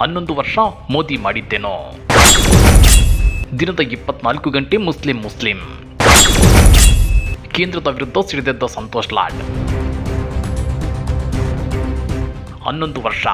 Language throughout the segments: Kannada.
ಹನ್ನೊಂದು ವರ್ಷ ಮೋದಿ ಮಾಡಿದ್ದೇನೋ. ದಿನದ ಇಪ್ಪತ್ನಾಲ್ಕು ಗಂಟೆ ಮುಸ್ಲಿಂ ಮುಸ್ಲಿಂ. ಕೇಂದ್ರದ ವಿರುದ್ಧ ಸಿಡಿದೆದ್ದ ಸಂತೋಷ್ ಲಾಡ್. ಹನ್ನೊಂದು ವರ್ಷ.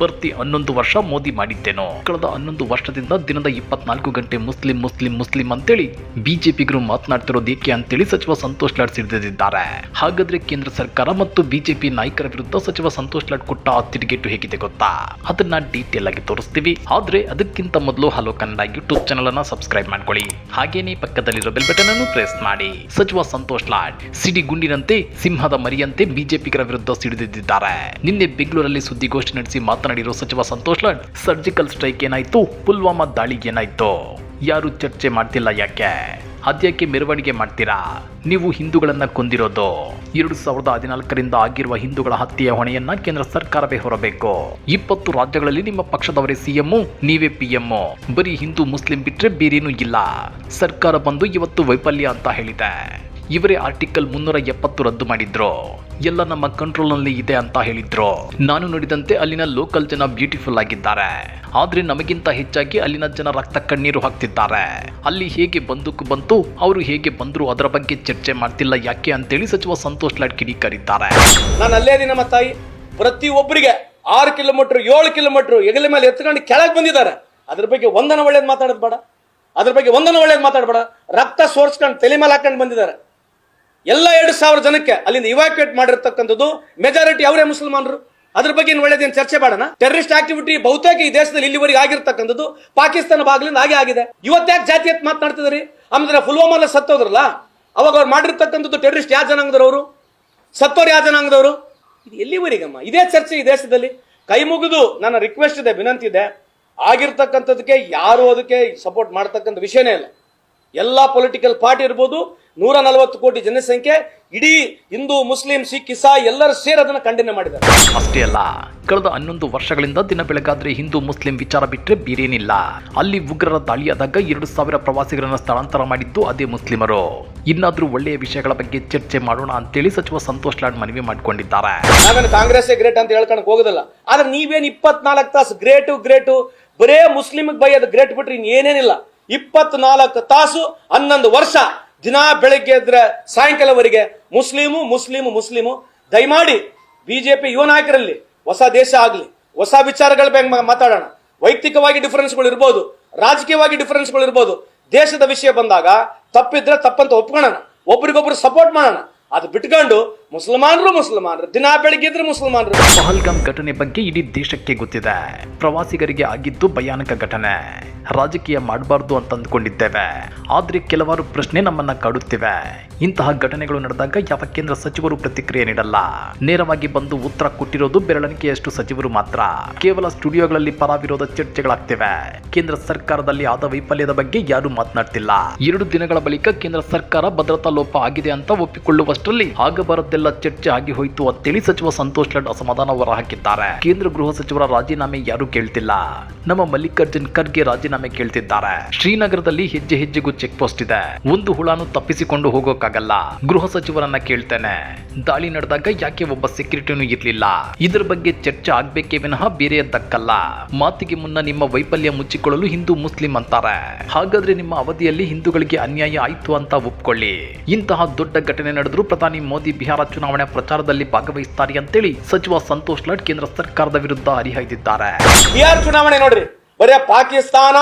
ಬರ್ತಿ ಹನ್ನೊಂದು ವರ್ಷ ಮೋದಿ ಮಾಡಿದ್ದೇನು. ಕಳೆದ ಹನ್ನೊಂದು ವರ್ಷದಿಂದ ದಿನದ ಇಪ್ಪತ್ನಾಲ್ಕು ಗಂಟೆ ಮುಸ್ಲಿಂ ಮುಸ್ಲಿಂ ಮುಸ್ಲಿಂ ಅಂತೇಳಿ ಬಿಜೆಪಿಗರು ಮಾತನಾಡ್ತಿರೋದು ಏಕೆ ಅಂತೇಳಿ ಸಚಿವ ಸಂತೋಷ್ ಲಾಡ್ ಸಿಡಿದಿದ್ದಾರೆ. ಹಾಗಾದ್ರೆ ಕೇಂದ್ರ ಸರ್ಕಾರ ಮತ್ತು ಬಿಜೆಪಿ ನಾಯಕರ ವಿರುದ್ಧ ಸಚಿವ ಸಂತೋಷ್ ಲಾಡ್ ಕೊಟ್ಟ ತಿರುಗೇಟು ಹೇಗಿದೆ ಗೊತ್ತಾ? ಅದನ್ನ ಡೀಟೇಲ್ ಆಗಿ ತೋರಿಸ್ತೀವಿ. ಆದ್ರೆ ಅದಕ್ಕಿಂತ ಮೊದಲು ಹಲೋ ಕನ್ನಡ ಯೂಟ್ಯೂಬ್ ಚಾನಲ್ ಅನ್ನ ಸಬ್ಸ್ಕ್ರೈಬ್ ಮಾಡ್ಕೊಳ್ಳಿ. ಹಾಗೇನೆ ಪಕ್ಕದಲ್ಲಿರೋ ಬೆಲ್ ಬಟನ್ ಅನ್ನು ಪ್ರೆಸ್ ಮಾಡಿ. ಸಚಿವ ಸಂತೋಷ್ ಲಾಡ್ ಸಿಡಿ ಗುಂಡಿನಂತೆ ಸಿಂಹದ ಮರಿಯಂತೆ ಬಿಜೆಪಿಗರ ವಿರುದ್ಧ ಸಿಡಿದಿದ್ದಾರೆ. ನಿನ್ನೆ ಬೆಂಗಳೂರಲ್ಲಿ ಸುದ್ದಿಗೋಷ್ಠಿ ನಡೆಸಿ ಮಾತನಾಡಿರೋ ಸಚಿವ ಸಂತೋಷ್ ಲಾಡ್ ಸರ್ಜಿಕಲ್ ಸ್ಟ್ರೈಕ್ ಏನಾಯ್ತು? ಪುಲ್ವಾಮಾ ದಾಳಿ ಏನಾಯ್ತು? ಯಾರು ಚರ್ಚೆ ಮಾಡ್ತಿಲ್ಲ ಯಾಕೆ? ಅದ್ಯಾಕೆ ಮೆರವಣಿಗೆ ಮಾಡ್ತೀರಾ? ನೀವು ಹಿಂದೂಗಳನ್ನ ಕೊಂದಿರೋದು. ಎರಡು ಸಾವಿರದ ಹದಿನಾಲ್ಕರಿಂದ ಆಗಿರುವ ಹಿಂದೂಗಳ ಹತ್ಯೆಯ ಹೊಣೆಯನ್ನ ಕೇಂದ್ರ ಸರ್ಕಾರವೇ ಹೊರಬೇಕು. ಇಪ್ಪತ್ತು ರಾಜ್ಯಗಳಲ್ಲಿ ನಿಮ್ಮ ಪಕ್ಷದವರೇ ಸಿಎಂ ನೀವೇ ಪಿಎಂ ಬರೀ ಹಿಂದೂ, ಮುಸ್ಲಿಂ ಬಿಟ್ರೆ ಬೇರೇನೂ ಇಲ್ಲ. ಸರ್ಕಾರ ಬಂದು ಇವತ್ತು ವೈಫಲ್ಯ ಅಂತ ಹೇಳಿದೆ. ಇವರೇ ಆರ್ಟಿಕಲ್ ಮುನ್ನೂರ ಎಪ್ಪತ್ತು ರದ್ದು ಮಾಡಿದ್ರು. ಎಲ್ಲ ನಮ್ಮ ಕಂಟ್ರೋಲ್ನಲ್ಲಿ ಇದೆ ಅಂತ ಹೇಳಿದ್ರು. ನಾನು ನೋಡಿದಂತೆ ಅಲ್ಲಿನ ಲೋಕಲ್ ಜನ ಬ್ಯೂಟಿಫುಲ್ ಆಗಿದ್ದಾರೆ. ಆದ್ರೆ ನಮಗಿಂತ ಹೆಚ್ಚಾಗಿ ಅಲ್ಲಿನ ಜನ ರಕ್ತ ಕಣ್ಣೀರು ಹಾಕ್ತಿದ್ದಾರೆ. ಅಲ್ಲಿ ಹೇಗೆ ಬಂದೂಕು ಬಂತು, ಅವರು ಹೇಗೆ ಬಂದರು ಅದರ ಬಗ್ಗೆ ಚರ್ಚೆ ಮಾಡ್ತಿಲ್ಲ ಯಾಕೆ ಅಂತೇಳಿ ಸಚಿವ ಸಂತೋಷ್ ಲಾಡ್ ಕರೀತಾರೆ ನಾನು ಅಲ್ಲೇ ನಮ್ಮ ತಾಯಿ. ಪ್ರತಿ ಒಬ್ಬರಿಗೆ ಆರು ಕಿಲೋಮೀಟರ್, ಏಳು ಕಿಲೋಮೀಟರ್ ಹೆಗಲ ಮೇಲೆ ಎತ್ಕೊಂಡು ಕೆಳಗೆ ಬಂದಿದ್ದಾರೆ. ಅದ್ರ ಬಗ್ಗೆ ಒಂದನ ಒಳ್ಳೇದು ಮಾತಾಡೋದು ಬೇಡ. ಅದ್ರ ಬಗ್ಗೆ ಒಂದನ ಒಳ್ಳೇದು ಮಾತಾಡಬೇಡ ರಕ್ತ ಸೋರ್ಸ್ಕೊಂಡು ತಲೆ ಮೇಲೆ ಹಾಕೊಂಡು ಬಂದಿದ್ದಾರೆ. ಎಲ್ಲ ಎರಡು ಸಾವಿರ ಜನಕ್ಕೆ ಅಲ್ಲಿಂದ ಇವಾಕ್ಯುಯೇಟ್ ಮಾಡಿರ್ತಕ್ಕಂಥದ್ದು ಮೆಜಾರಿಟಿ ಅವರೇ ಮುಸಲ್ಮಾನರು. ಅದ್ರ ಬಗ್ಗೆ ಒಳ್ಳೇದೇನು ಚರ್ಚೆ ಮಾಡೋಣ ಟೆರರಿಸ್ಟ್ ಆಕ್ಟಿವಿಟಿ ಬಹುತೇಕ ಈ ದೇಶದಲ್ಲಿ ಇಲ್ಲಿವರೆಗೆ ಆಗಿರ್ತಕ್ಕಂಥದ್ದು ಪಾಕಿಸ್ತಾನ ಭಾಗಲಿಂದ ಹಾಗೆ ಆಗಿದೆ. ಜಾತಿ ಎತ್ ಮಾತನಾಡ್ತಿದ್ರಿ ಆಮೇಲೆ ಪುಲ್ವಾಮಾಲ ಸತ್ತೋದ್ರಲ್ಲ, ಅವಾಗ ಅವ್ರು ಮಾಡಿರ್ತಕ್ಕಂಥದ್ದು ಟೆರರಿಸ್ಟ್ ಯಾವ ಜನಾಂಗದವರು? ಸತ್ತೋರು ಯಾವ ಜನಾಂಗದವರು? ಇದು ಎಲ್ಲಿವರೆಗಮ್ಮ? ಇದೇ ಚರ್ಚೆ ಈ ದೇಶದಲ್ಲಿ. ಕೈ ಮುಗಿದು ನನ್ನ ರಿಕ್ವೆಸ್ಟ್ ಇದೆ, ವಿನಂತಿ ಇದೆ. ಆಗಿರ್ತಕ್ಕಂಥದಕ್ಕೆ ಯಾರು ಅದಕ್ಕೆ ಸಪೋರ್ಟ್ ಮಾಡ್ತಕ್ಕಂಥ ವಿಷಯನೇ ಇಲ್ಲ. ಎಲ್ಲ ಪೊಲಿಟಿಕಲ್ ಪಾರ್ಟಿ ಇರ್ಬೋದು ನೂರ ನಲವತ್ತು ಕೋಟಿ ಜನಸಂಖ್ಯೆ ಇಡೀ ಹಿಂದೂ ಮುಸ್ಲಿಂ ಸಿಖ್ ಇಸಾ ಎಲ್ಲರೂ ಸೇರಿ ಅದನ್ನು ಖಂಡನೆ ಮಾಡಿದ್ದಾರೆ. ಅಷ್ಟೇ ಅಲ್ಲ ಕಳೆದ ಹನ್ನೊಂದು ವರ್ಷಗಳಿಂದ ದಿನ ಬೆಳಗಾದ್ರೆ ಹಿಂದೂ ಮುಸ್ಲಿಂ ವಿಚಾರ ಬಿಟ್ಟರೆ ಬೇರೇನಿಲ್ಲ. ಅಲ್ಲಿ ಉಗ್ರರ ದಾಳಿಯಾದಾಗ ಎರಡು ಸಾವಿರ ಪ್ರವಾಸಿಗರನ್ನ ಸ್ಥಳಾಂತರ ಮಾಡಿದ್ದು ಅದೇ ಮುಸ್ಲಿಮರು. ಇನ್ನಾದ್ರೂ ಒಳ್ಳೆಯ ವಿಷಯಗಳ ಬಗ್ಗೆ ಚರ್ಚೆ ಮಾಡೋಣ ಅಂತೇಳಿ ಸಚಿವ ಸಂತೋಷ್ ಲಾಡ್ ಮನವಿ ಮಾಡಿಕೊಂಡಿದ್ದಾರೆ. ನಾವೇನು ಕಾಂಗ್ರೆಸ್ ಗ್ರೇಟ್ ಅಂತ ಹೇಳ್ಕೊಂಡು ಹೋಗೋದಿಲ್ಲ. ಆದ್ರೆ ನೀವೇನು ಇಪ್ಪತ್ನಾಲ್ಕು ತಾಸು ಗ್ರೇಟು ಗ್ರೇಟು ಬರೇ ಬೈ ಅದು ಗ್ರೇಟ್ ಬಿಟ್ರೆ ಇನ್ನೇನೇನಿಲ್ಲ ಇಪ್ಪತ್ನಾಲ್ಕು ತಾಸು ಹನ್ನೊಂದು ವರ್ಷ ದಿನ ಬೆಳಗ್ಗೆ ಇದ್ರೆ ಸಾಯಂಕಾಲವರೆಗೆ ಮುಸ್ಲಿಮು ಮುಸ್ಲಿಮು ಮುಸ್ಲಿಮು, ದಯಮಾಡಿ ಬಿಜೆಪಿ ಯುವ ನಾಯಕರಲ್ಲಿ ಹೊಸ ದೇಶ ಆಗಲಿ, ಹೊಸ ವಿಚಾರಗಳ ಬಗ್ಗೆ ಮಾತಾಡೋಣ. ವೈಯಕ್ತಿಕವಾಗಿ ಡಿಫರೆನ್ಸ್ಗಳು ಇರ್ಬೋದು, ರಾಜಕೀಯವಾಗಿ ಡಿಫರೆನ್ಸ್ಗಳು ಇರ್ಬೋದು, ದೇಶದ ವಿಷಯ ಬಂದಾಗ ತಪ್ಪಿದ್ರೆ ತಪ್ಪಂತ ಒಪ್ಕೊಳ್ಳೋಣ, ಒಬ್ರಿಗೊಬ್ರು ಸಪೋರ್ಟ್ ಮಾಡೋಣ. ಅದು ಬಿಟ್ಕೊಂಡು ಮುಸಲ್ಮಾನರು ಮುಸಲ್ಮಾನರು. ದಿನ ಬೆಳಿಗ್ಗೆ ಇದ್ರೆ ಮುಸಲ್ಮಾನರು. ಪಹಲ್ಗಾಮ್ ಘಟನೆ ಬಗ್ಗೆ ಇಡೀ ದೇಶಕ್ಕೆ ಗೊತ್ತಿದೆ. ಪ್ರವಾಸಿಗರಿಗೆ ಆಗಿದ್ದು ಭಯಾನಕ ಘಟನೆ. ರಾಜಕೀಯ ಮಾಡಬಾರ್ದು ಅಂತ ಅಂದ್ಕೊಂಡಿದ್ದೇವೆ. ಆದ್ರೆ ಕೆಲವಾರು ಪ್ರಶ್ನೆ ನಮ್ಮನ್ನ ಕಾಡುತ್ತಿವೆ. ಇಂತಹ ಘಟನೆಗಳು ನಡೆದಾಗ ಯಾವ ಕೇಂದ್ರ ಸಚಿವರು ಪ್ರತಿಕ್ರಿಯೆ ನೀಡಲ್ಲ. ನೇರವಾಗಿ ಬಂದು ಉತ್ತರ ಕೊಟ್ಟಿರೋದು ಬೆರಳಿಕೆಯಷ್ಟು ಸಚಿವರು ಮಾತ್ರ. ಕೇವಲ ಸ್ಟುಡಿಯೋಗಳಲ್ಲಿ ಪರ ವಿರೋಧ ಚರ್ಚೆಗಳಾಗ್ತಿವೆ. ಕೇಂದ್ರ ಸರ್ಕಾರದಲ್ಲಿ ಆದ ವೈಫಲ್ಯದ ಬಗ್ಗೆ ಯಾರು ಮಾತನಾಡ್ತಿಲ್ಲ. ಎರಡು ದಿನಗಳ ಬಳಿಕ ಕೇಂದ್ರ ಸರ್ಕಾರ ಭದ್ರತಾ ಲೋಪ ಆಗಿದೆ ಅಂತ ಒಪ್ಪಿಕೊಳ್ಳುವಷ್ಟರಲ್ಲಿ ಆಗಬಾರದ್ದೆಲ್ಲ ಚರ್ಚೆ ಆಗಿ ಹೋಯಿತು ಅಂತೇಳಿ ಸಚಿವ ಸಂತೋಷ್ ಲಾಡ್ ಅಸಮಾಧಾನ ಹೊರಹಾಕಿದ್ದಾರೆ ಕೇಂದ್ರ ಗೃಹ ಸಚಿವರ ರಾಜೀನಾಮೆ ಯಾರು ಕೇಳ್ತಿಲ್ಲ. ನಮ್ಮ ಮಲ್ಲಿಕಾರ್ಜುನ್ ಖರ್ಗೆ ರಾಜೀನಾಮೆ ಕೇಳ್ತಿದ್ದಾರೆ. ಶ್ರೀನಗರದಲ್ಲಿ ಹೆಜ್ಜೆ ಹೆಜ್ಜೆಗೂ ಚೆಕ್ ಪೋಸ್ಟ್ ಇದೆ. ಒಂದು ಹುಳಾನು ತಪ್ಪಿಸಿಕೊಂಡು ಹೋಗೋಕ್ಕಾಗಲ್ಲ ಗೃಹ ಸಚಿವರನ್ನ ಕೇಳ್ತೇನೆ. ದಾಳಿ ನಡೆದಾಗ ಯಾಕೆ ಒಬ್ಬ ಸೆಕ್ಯೂರಿಟಿನೂ ಇರ್ಲಿಲ್ಲ? ಇದ್ರ ಬಗ್ಗೆ ಚರ್ಚೆ ಆಗ್ಬೇಕೇ ವಿನಃ ಬೇರೆಯದ್ದಕ್ಕಲ್ಲ. ಮಾತಿಗೆ ಮುನ್ನ ನಿಮ್ಮ ವೈಫಲ್ಯ ಮುಚ್ಚಿಕೊಳ್ಳಲು ಹಿಂದೂ ಮುಸ್ಲಿಂ ಅಂತಾರೆ. ಹಾಗಾದ್ರೆ ನಿಮ್ಮ ಅವಧಿಯಲ್ಲಿ ಹಿಂದೂಗಳಿಗೆ ಅನ್ಯಾಯ ಆಯ್ತು ಅಂತ ಒಪ್ಕೊಳ್ಳಿ. ಇಂತಹ ದೊಡ್ಡ ಘಟನೆ ನಡೆದರೂ ಪ್ರಧಾನಿ ಮೋದಿ ಬಿಹಾರ ಚುನಾವಣೆ ಪ್ರಚಾರದಲ್ಲಿ ಭಾಗವಹಿಸ್ತಾರೆ ಅಂತೇಳಿ ಸಚಿವ ಸಂತೋಷ್ ಲಾಡ್ ಕೇಂದ್ರ ಸರ್ಕಾರದ ವಿರುದ್ಧ ಹರಿಹಾಯ್ದಿದ್ದಾರೆ ಬಿಹಾರ್ ಚುನಾವಣೆ ನೋಡ್ರಿ, ಬರೇ ಪಾಕಿಸ್ತಾನ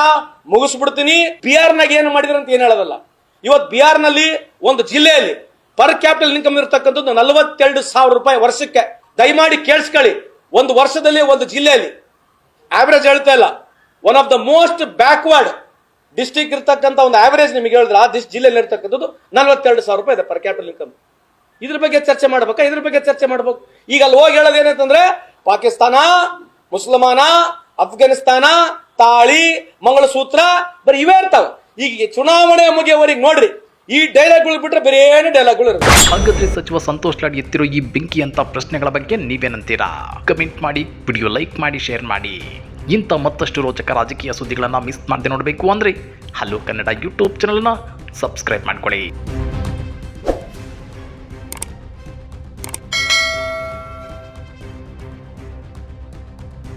ಮುಗಿಸ್ಬಿಡ್ತೀನಿ ಬಿಹಾರ್ ನಾಗ ಏನು ಮಾಡಿದ್ರು ಅಂತ ಏನ್ ಹೇಳೋದಲ್ಲ. ಇವತ್ ಬಿಹಾರ್ನಲ್ಲಿ ಒಂದು ಜಿಲ್ಲೆಯಲ್ಲಿ ಪರ್ ಕ್ಯಾಪಿಟಲ್ ಇನ್ಕಮ್ ಇರತಕ್ಕಂಥದ್ದು ನಲವತ್ತೆರಡು ಸಾವಿರ ರೂಪಾಯಿ ವರ್ಷಕ್ಕೆ. ದಯಮಾಡಿ ಕೇಳಿಸ್ಕೊಳ್ಳಿ, ಒಂದು ವರ್ಷದಲ್ಲಿ ಒಂದು ಜಿಲ್ಲೆಯಲ್ಲಿ ಆವರೇಜ್ ಹೇಳ್ತಾ ಇಲ್ಲ one of the most backward district ಇರ್ತಕ್ಕಂಥ ಒಂದು ಆವರೇಜ್ ನಿಮಗೆ ಹೇಳಿದ್ರೆ ಆ ಜಿಲ್ಲೆಯಲ್ಲಿ ಇರ್ತಕ್ಕಂಥದ್ದು ನಲವತ್ತೆರಡು ಸಾವಿರ ರೂಪಾಯಿ ಇದೆ ಪರ್ ಕ್ಯಾಪಿಟಲ್ ಇನ್ಕಮ್ ಇದ್ರ ಬಗ್ಗೆ ಚರ್ಚೆ ಮಾಡ್ಬೇಕಾ? ಇದ್ರ ಬಗ್ಗೆ ಚರ್ಚೆ ಮಾಡ್ಬೇಕು. ಈಗ ಅಲ್ಲಿ ಹೋಗಿ ಹೇಳೋದು ಏನಂತಂದ್ರೆ, ಪಾಕಿಸ್ತಾನ, ಮುಸಲ್ಮಾನ, ಅಫ್ಘಾನಿಸ್ತಾನ, ತಾಳಿ, ಮಂಗಳಸೂತ್ರ, ಬರೀ ಇವೇ ಇರ್ತಾವೆ. ಈಗ ಚುನಾವಣೆ ಮುಗಿಯವರೆಗೆ ನೋಡ್ರಿ, ಈ ಡೈಲಾಗ್ಗಳು ಬಿಟ್ರೆ ಬೇರೆ ಏನು ಡೈಲಾಗ್ಗಳು ಇರುತ್ತೆ. ಹಾಗಾದ್ರೆ ಸಚಿವ ಸಂತೋಷ್ ಲಾಡ್ ಎತ್ತಿರೋ ಈ ಬೆಂಕಿ ಅಂತ ಪ್ರಶ್ನೆಗಳ ಬಗ್ಗೆ ನೀವೇನಂತೀರಾ? ಕಮೆಂಟ್ ಮಾಡಿ ವಿಡಿಯೋ ಲೈಕ್ ಮಾಡಿ ಶೇರ್ ಮಾಡಿ. ಇಂಥ ಮತ್ತಷ್ಟು ರೋಚಕ ರಾಜಕೀಯ ಸುದ್ದಿಗಳನ್ನು ಮಿಸ್ ಮಾಡದೆ ನೋಡಬೇಕು ಅಂದರೆ ಹಲೋ ಕನ್ನಡ ಯೂಟ್ಯೂಬ್ ಚಾನಲ್ನ ಸಬ್ಸ್ಕ್ರೈಬ್ ಮಾಡ್ಕೊಳ್ಳಿ.